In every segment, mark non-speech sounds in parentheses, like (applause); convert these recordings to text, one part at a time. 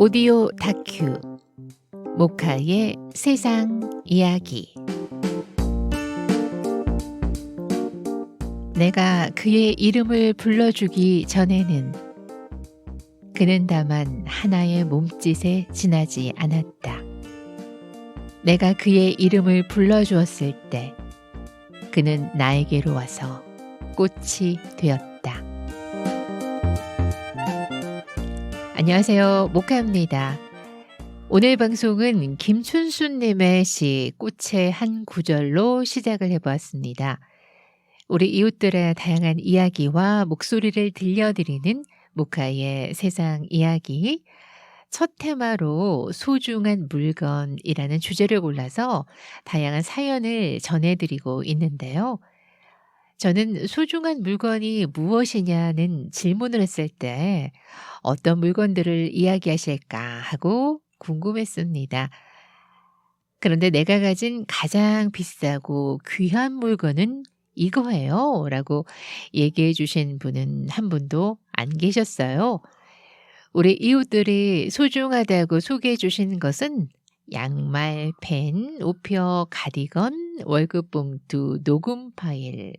오디오 다큐 모카의 세상 이야기 내가 그의 이름을 불러주기 전에는 그는 다만 하나의 몸짓에 지나지 않았다. 내가 그의 이름을 불러주었을 때 그는 나에게로 와서 꽃이 되었다. 안녕하세요. 모카입니다. 오늘 방송은 김춘수님의 시 꽃의 한 구절로 시작을 해보았습니다. 우리 이웃들의 다양한 이야기와 목소리를 들려드리는 모카의 세상 이야기. 첫 테마로 소중한 물건이라는 주제를 골라서 다양한 사연을 전해드리고 있는데요. 저는 소중한 물건이 무엇이냐는 질문을 했을 때 어떤 물건들을 이야기하실까 하고 궁금했습니다. 그런데 내가 가진 가장 비싸고 귀한 물건은 이거예요. 라고 얘기해 주신 분은 한 분도 안 계셨어요. 우리 이웃들이 소중하다고 소개해 주신 것은 양말, 펜, 우표, 가디건, 월급 봉투, 녹음 파일.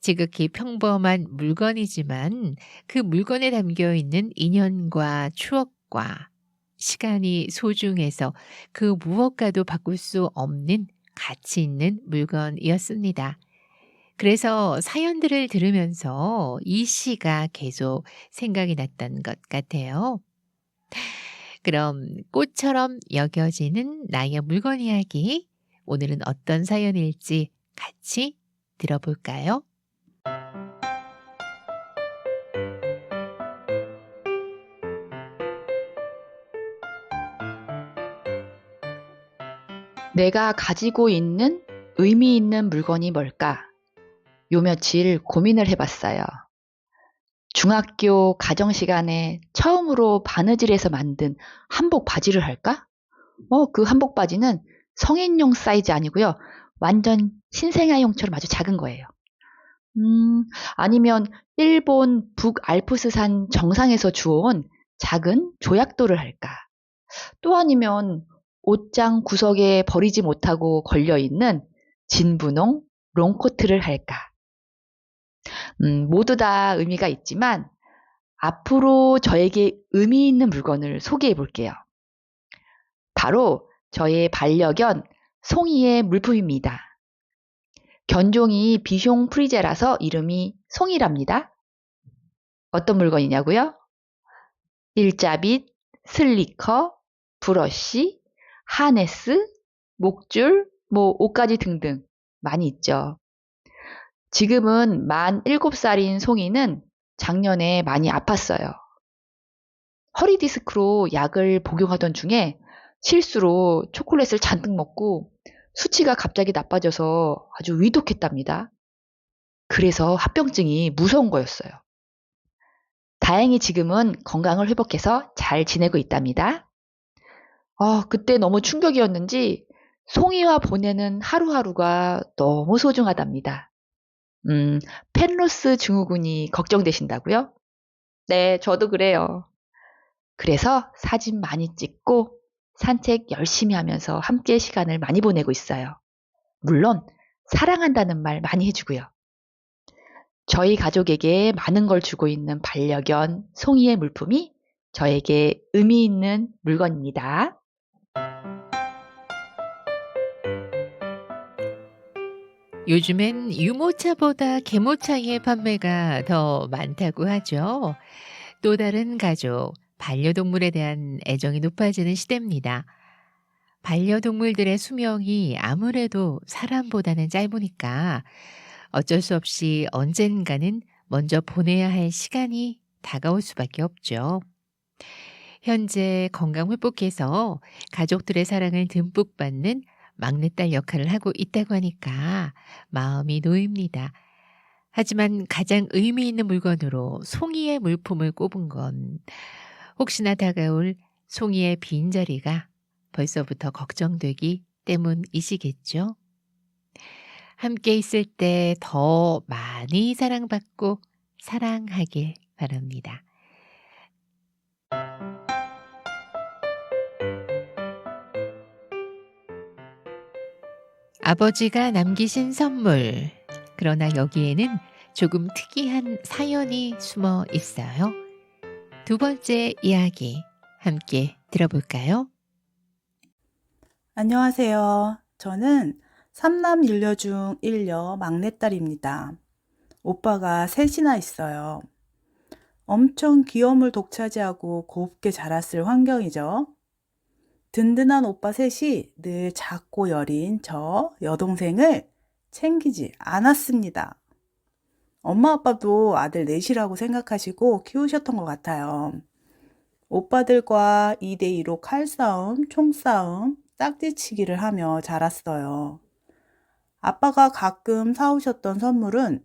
지극히 평범한 물건이지만 그 물건에 담겨 있는 인연과 추억과 시간이 소중해서 그 무엇과도 바꿀 수 없는 가치 있는 물건이었습니다. 그래서 사연들을 들으면서 이 시가 계속 생각이 났던 것 같아요. 그럼 꽃처럼 여겨지는 나의 물건 이야기. 오늘은 어떤 사연일지 같이 들어볼까요? 내가 가지고 있는 의미 있는 물건이 뭘까? 요 며칠 고민을 해봤어요. 중학교 가정 시간에 처음으로 바느질해서 만든 한복 바지를 할까? 어, 그 한복 바지는 성인용 사이즈 아니고요. 완전 신생아용처럼 아주 작은 거예요. 음, 아니면 일본 북알프스산 정상에서 주워온 작은 조약돌을 할까? 또 아니면 옷장 구석에 버리지 못하고 걸려있는 진분홍 롱코트를 할까? 음, 모두 다 의미가 있지만 앞으로 저에게 의미 있는 물건을 소개해 볼게요. 바로 저의 반려견 송이의 물품입니다. 견종이 비숑 프리제라서 이름이 송이랍니다. 어떤 물건이냐고요? 일자빗, 슬리커, 브러쉬, 하네스, 목줄, 뭐 옷가지 등등 많이 있죠. 지금은 만 7살인 송이는 작년에 많이 아팠어요. 허리 디스크로 약을 복용하던 중에 실수로 초콜릿을 잔뜩 먹고 수치가 갑자기 나빠져서 아주 위독했답니다. 그래서 합병증이 무서운 거였어요. 다행히 지금은 건강을 회복해서 잘 지내고 있답니다. 아, 그때 너무 충격이었는지 송이와 보내는 하루하루가 너무 소중하답니다. 음, 펜로스 증후군이 걱정되신다고요? 네, 저도 그래요. 그래서 사진 많이 찍고 산책 열심히 하면서 함께 시간을 많이 보내고 있어요. 물론 사랑한다는 말 많이 해주고요. 저희 가족에게 많은 걸 주고 있는 반려견 송이의 물품이 저에게 의미 있는 물건입니다. 요즘엔 유모차보다 개모차의 판매가 더 많다고 하죠. 또 다른 가족, 반려동물에 대한 애정이 높아지는 시대입니다. 반려동물들의 수명이 아무래도 사람보다는 짧으니까 어쩔 수 없이 언젠가는 먼저 보내야 할 시간이 다가올 수밖에 없죠. 현재 건강 회복해서 가족들의 사랑을 듬뿍 받는 막내딸 역할을 하고 있다고 하니까 마음이 놓입니다. 하지만 가장 의미 있는 물건으로 송이의 물품을 꼽은 건 혹시나 다가올 송이의 빈자리가 벌써부터 걱정되기 때문이시겠죠? 함께 있을 때 더 많이 사랑받고 사랑하길 바랍니다. 아버지가 남기신 선물. 그러나 여기에는 조금 특이한 사연이 숨어 있어요. 두 번째 이야기 함께 들어볼까요? 안녕하세요. 저는 삼남 일녀 중 일녀 막내딸입니다. 오빠가 셋이나 있어요. 엄청 귀여움을 독차지하고 곱게 자랐을 환경이죠. 든든한 오빠 셋이 늘 작고 여린 저 여동생을 챙기지 않았습니다. 엄마 아빠도 아들 넷이라고 생각하시고 키우셨던 것 같아요. 오빠들과 2대2로 칼싸움, 총싸움, 딱지치기를 하며 자랐어요. 아빠가 가끔 사오셨던 선물은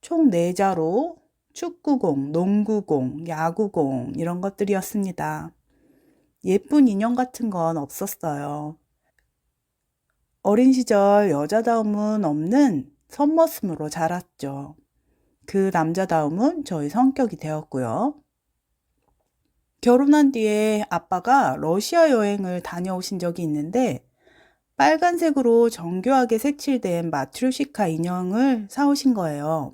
총 4자로 축구공, 농구공, 야구공 이런 것들이었습니다. 예쁜 인형 같은 건 없었어요. 어린 시절 여자다움은 없는 선머슴으로 자랐죠. 그 남자다움은 저희 성격이 되었고요. 결혼한 뒤에 아빠가 러시아 여행을 다녀오신 적이 있는데 빨간색으로 정교하게 색칠된 마트료시카 인형을 사오신 거예요.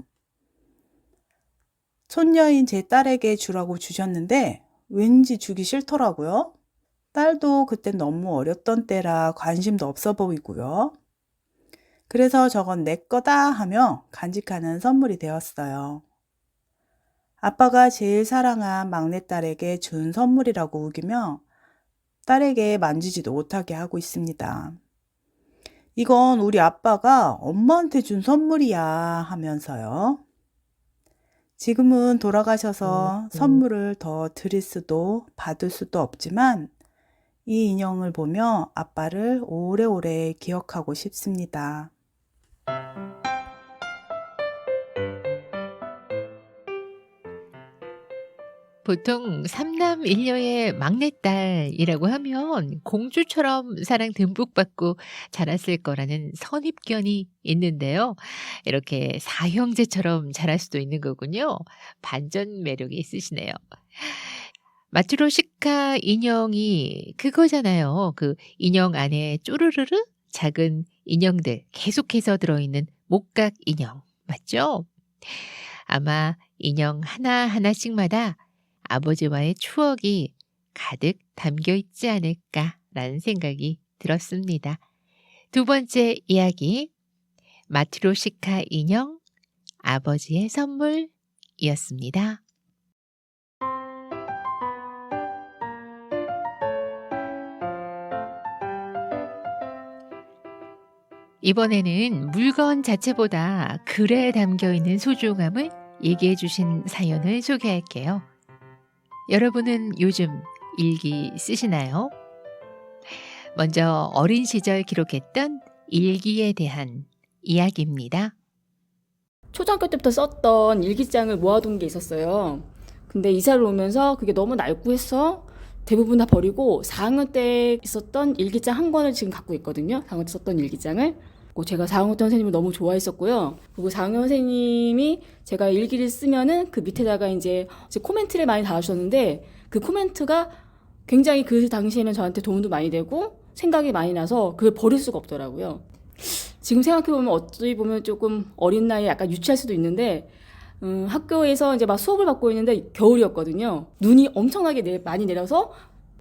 손녀인 제 딸에게 주라고 주셨는데 왠지 주기 싫더라고요. 딸도 그땐 너무 어렸던 때라 관심도 없어 보이고요. 그래서 저건 내 거다 하며 간직하는 선물이 되었어요. 아빠가 제일 사랑한 막내딸에게 준 선물이라고 우기며 딸에게 만지지도 못하게 하고 있습니다. 이건 우리 아빠가 엄마한테 준 선물이야 하면서요. 지금은 돌아가셔서 선물을 더 드릴 수도 받을 수도 없지만 이 인형을 보며 아빠를 오래오래 기억하고 싶습니다. 보통 삼남 일녀의 막내딸이라고 하면 공주처럼 사랑 듬뿍 받고 자랐을 거라는 선입견이 있는데요. 이렇게 사형제처럼 자랄 수도 있는 거군요. 반전 매력이 있으시네요. 마트로시카 인형이 그거잖아요. 그 인형 안에 쪼르르르 작은 인형들 계속해서 들어있는 목각 인형. 맞죠? 아마 인형 하나하나씩마다 아버지와의 추억이 가득 담겨 있지 않을까라는 생각이 들었습니다. 두 번째 이야기, 마트로시카 인형, 아버지의 선물이었습니다. 이번에는 물건 자체보다 글에 담겨 있는 소중함을 얘기해 주신 사연을 소개할게요. 여러분은 요즘 일기 쓰시나요? 먼저 어린 시절 기록했던 일기에 대한 이야기입니다. 초등학교 때부터 썼던 일기장을 모아둔 게 있었어요. 근데 이사를 오면서 그게 너무 낡고 해서 대부분 다 버리고 4학년 때 있었던 일기장 한 권을 지금 갖고 있거든요. 4학년 때 썼던 일기장을. 제가 4학년 때 선생님을 너무 좋아했었고요. 그리고 4학년 선생님이 제가 일기를 쓰면은 그 밑에다가 이제 코멘트를 많이 달아주셨는데 그 코멘트가 굉장히 그 당시에는 저한테 도움도 많이 되고 생각이 많이 나서 그걸 버릴 수가 없더라고요. 지금 생각해보면 어찌 보면 조금 어린 나이에 약간 유치할 수도 있는데 음, 학교에서 이제 막 수업을 받고 있는데 겨울이었거든요. 눈이 엄청나게 내, 많이 내려서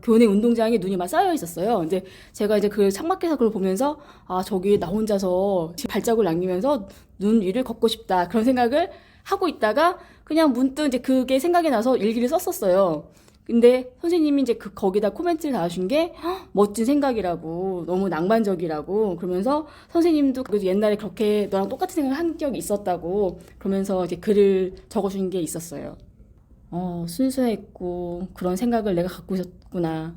교내 운동장에 눈이 막 쌓여 있었어요. 근데 제가 이제 그 창밖에서 그걸 보면서 아 저기 나 혼자서 발자국을 남기면서 눈 위를 걷고 싶다 그런 생각을 하고 있다가 그냥 문득 이제 그게 생각이 나서 일기를 썼었어요. 근데 선생님이 이제 그 거기다 코멘트를 달아준 게 "헉, 멋진 생각이라고 너무 낭만적이라고 그러면서 선생님도 그 옛날에 그렇게 너랑 똑같은 생각을 한 적이 있었다고 그러면서 이제 글을 적어준 게 있었어요. 어, 순수했고 그런 생각을 내가 갖고 있었구나.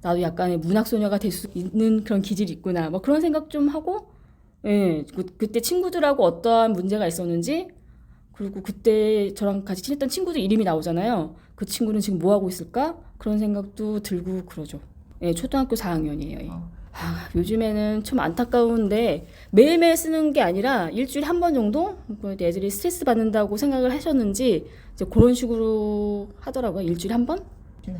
나도 약간의 문학 소녀가 될 수 있는 그런 기질이 있구나. 뭐 그런 생각 좀 하고, 예, 그, 그때 친구들하고 어떠한 문제가 있었는지, 그리고 그때 저랑 같이 친했던 친구들 이름이 나오잖아요. 그 친구는 지금 뭐 하고 있을까? 그런 생각도 들고 그러죠. 예, 초등학교 4학년이에요. 예. 아, 요즘에는 좀 안타까운데 매일매일 쓰는 게 아니라 일주일에 한 번 정도 뭐 애들이 스트레스 받는다고 생각을 하셨는지 이제 그런 식으로 하더라고요. 일주일에 한 번?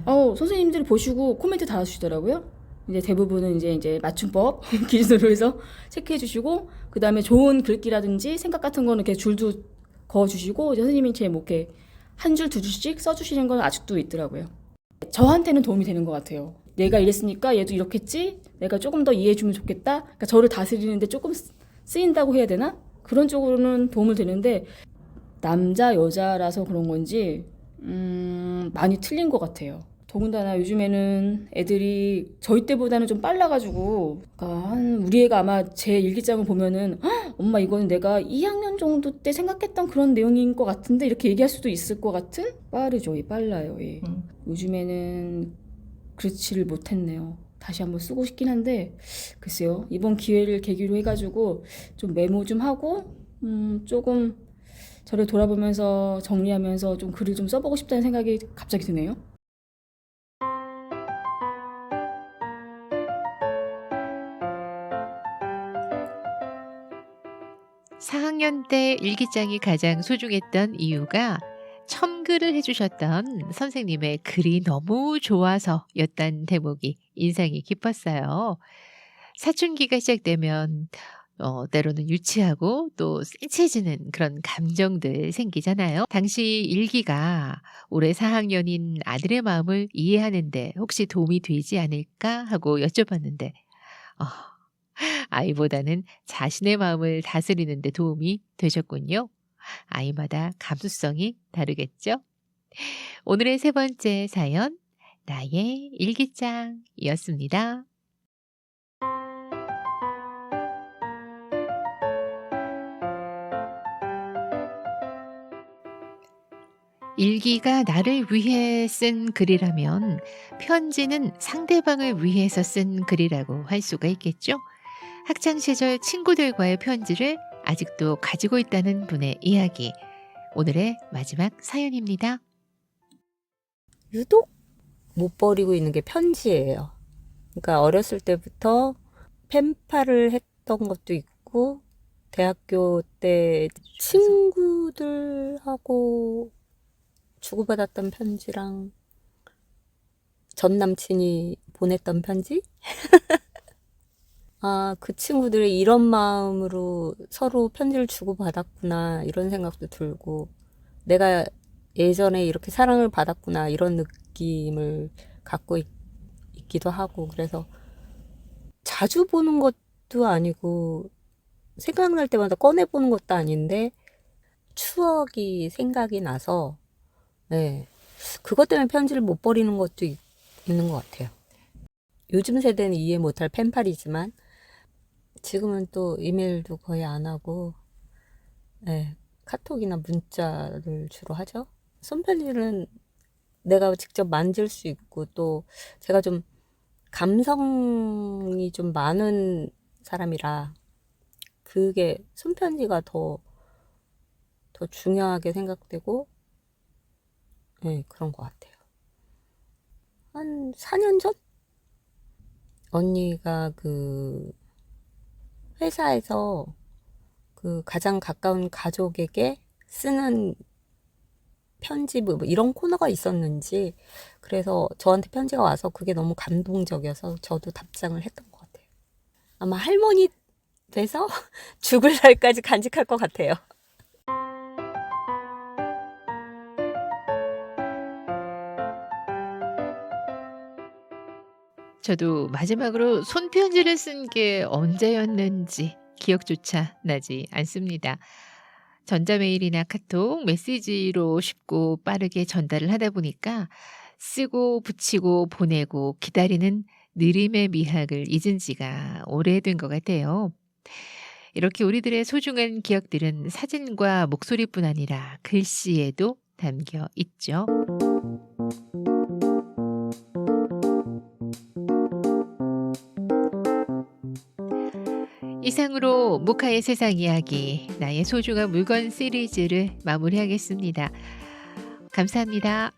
어, 선생님들이 보시고 코멘트 달아주시더라고요. 이제 대부분은 이제 이제 맞춤법 (laughs) 기준으로 해서 체크해 주시고 그 다음에 좋은 글귀라든지 생각 같은 거는 이렇게 줄도 그어 주시고 선생님이 제뭐 이렇게 한 줄 두 줄씩 써 주시는 건 아직도 있더라고요. 저한테는 도움이 되는 것 같아요. 내가 이랬으니까 얘도 이렇겠지? 내가 조금 더 이해해 주면 좋겠다. 그러니까 저를 다스리는데 조금 쓰- 쓰인다고 해야 되나? 그런 쪽으로는 도움을 되는데 남자 여자라서 그런 건지 음, 많이 틀린 것 같아요. 더군다나 요즘에는 애들이 저희 때보다는 좀 빨라가지고 그러니까 한 우리 애가 아마 제 일기장을 보면은 "헉, 엄마 이거는 내가 2학년 정도 때 생각했던 그런 내용인 것 같은데 이렇게 얘기할 수도 있을 것 같은 빠르죠, 이 빨라요. 예. 요즘에는 그렇지를 못했네요. 다시 한번 쓰고 싶긴 한데 글쎄요 이번 기회를 계기로 해가지고 좀 메모 좀 하고 음, 조금 저를 돌아보면서 정리하면서 좀 글을 좀 써보고 싶다는 생각이 갑자기 드네요. 4학년 때 일기장이 가장 소중했던 이유가 첨글을 해주셨던 선생님의 글이 너무 좋아서 였단 대목이 인상이 깊었어요. 사춘기가 시작되면 어, 때로는 유치하고 또 센치해지는 그런 감정들 생기잖아요. 당시 일기가 올해 4학년인 아들의 마음을 이해하는데 혹시 도움이 되지 않을까 하고 여쭤봤는데 어, 아이보다는 자신의 마음을 다스리는 데 도움이 되셨군요. 아이마다 감수성이 다르겠죠? 오늘의 세 번째 사연, 나의 일기장이었습니다. 일기가 나를 위해 쓴 글이라면 편지는 상대방을 위해서 쓴 글이라고 할 수가 있겠죠? 학창 시절 친구들과의 편지를 아직도 가지고 있다는 분의 이야기. 오늘의 마지막 사연입니다. 유독 못 버리고 있는 게 편지예요. 그러니까 어렸을 때부터 펜팔을 했던 것도 있고, 대학교 때 친구들하고 주고받았던 편지랑 전 남친이 보냈던 편지? (laughs) 아, 그 친구들이 이런 마음으로 서로 편지를 주고받았구나, 이런 생각도 들고, 내가 예전에 이렇게 사랑을 받았구나, 이런 느낌을 갖고 있, 기도 하고, 그래서 자주 보는 것도 아니고, 생각날 때마다 꺼내보는 것도 아닌데, 추억이 생각이 나서, 네. 그것 때문에 편지를 못 버리는 것도 있, 있는 것 같아요. 요즘 세대는 이해 못할 펜팔이지만, 지금은 또 이메일도 거의 안 하고, 네, 카톡이나 문자를 주로 하죠. 손편지는 내가 직접 만질 수 있고, 또 제가 좀 감성이 좀 많은 사람이라, 그게 손편지가 더, 더 중요하게 생각되고, 네, 그런 것 같아요. 한 4년 전? 언니가 그, 회사에서 그 가장 가까운 가족에게 쓰는 편지 뭐 이런 코너가 있었는지 그래서 저한테 편지가 와서 그게 너무 감동적이어서 저도 답장을 했던 것 같아요. 아마 할머니 돼서 (laughs) 죽을 날까지 간직할 것 같아요. 저도 마지막으로 손편지를 쓴 게 언제였는지 기억조차 나지 않습니다. 전자메일이나 카톡, 메시지로 쉽고 빠르게 전달을 하다 보니까 쓰고 붙이고 보내고 기다리는 느림의 미학을 잊은 지가 오래된 것 같아요. 이렇게 우리들의 소중한 기억들은 사진과 목소리뿐 아니라 글씨에도 담겨 있죠. 이상으로 모카의 세상 이야기, 나의 소중한 물건 시리즈를 마무리하겠습니다. 감사합니다.